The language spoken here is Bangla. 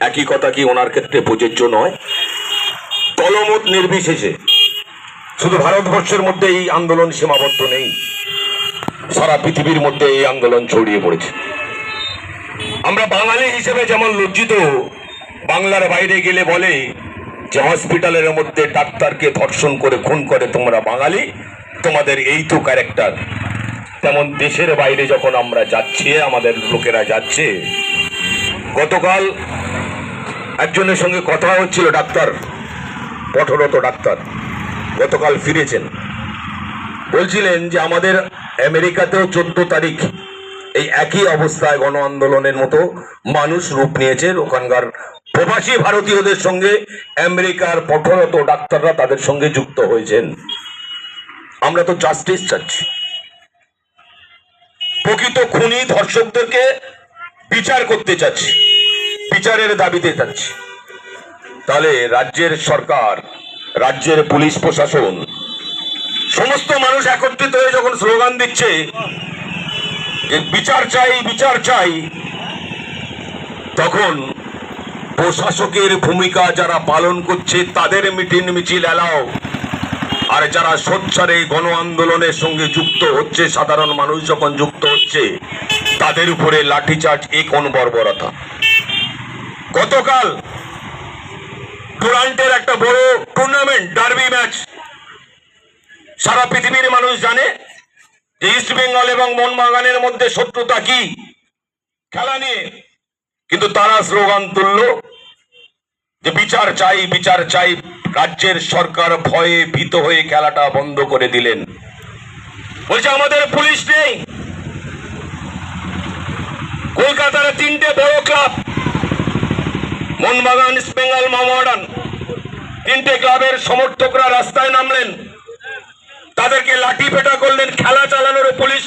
একই কথা কি ওনার ক্ষেত্রে প্রযোজ্য নয়? দলমত নির্বিশেষে। শুধু ভারতবর্ষের মধ্যে এই আন্দোলন সীমাবদ্ধ নেই, সারা পৃথিবীর মধ্যে এই আন্দোলন ছড়িয়ে পড়েছে। আমরা বাঙালি হিসেবে যেমন লজ্জিত, বাংলার বাইরে গেলে বলে যে হসপিটালের মধ্যে ডাক্তারকে ধর্ষণ করে খুন করে তোমরা বাঙালি, তোমাদের এই তো ক্যারেক্টার। তেমন দেশের বাইরে যখন আমরা যাচ্ছি, আমাদের লোকেরা যাচ্ছে, গতকাল একজনের সঙ্গে কথা হচ্ছিল ডাক্তার, কঠোরত ডাক্তার, গতকাল ফিরেছেন। বলছিলেন যে আমাদের আমেরিকাতেও চোদ্দ তারিখ এই একই অবস্থায় গণ আন্দোলনের মতো মানুষ রূপ নিয়েছে ওখানকার প্রবাসী ভারতীয়দের সঙ্গে আমেরিকার কঠোরত ডাক্তাররা তাদের সঙ্গে যুক্ত হয়েছেন। আমরা তো জাস্টিস চাচ্ছি। প্রকৃত খুনি ধর্ষকদেরকে বিচার করতে চাচ্ছি। বিচারের দাবিতে চাচ্ছি তাহলে রাজ্যের সরকার, রাজ্যের পুলিশ প্রশাসন, সমস্ত মানুষ একত্রিত হয়ে যখন স্লোগান দিচ্ছে যে বিচার চাই বিচার চাই, তখন প্রশাসকের ভূমিকা যারা পালন করছে তাদের মিটিং মিছিল এলাও। আর যারা সোচ্চারে গণ আন্দোলনের সঙ্গে যুক্ত হচ্ছে, সাধারণ মানুষ যখন যুক্ত হচ্ছে, তাদের উপরে লাঠিচার্জ এ কোন বর্বরতা গতকাল টুরান্টের একটা বড় টুর্নামেন্ট, ডার্বি ম্যাচ। সারা পৃথিবীর মানুষ জানে যে ইস্ট বেঙ্গল এবং মোহনবাগানের মধ্যে শত্রুতা কি। খেলা নিয়ে কিন্তু তারা স্লোগান তুলল যে বিচার চাই বিচার চাই, রাজ্যের সরকার ভয়ে ভীত হয়ে খেলাটা বন্ধ করে দিলেন। বলছে, আমাদের পুলিশ নেই। কলকাতার মোহনবাগান ইস্ট বেঙ্গল তিনটে ক্লাবের সমর্থকরা রাস্তায় নামলেন। তাদেরকে লাঠি পেটা করলেন, খেলা চালানোর পুলিশ।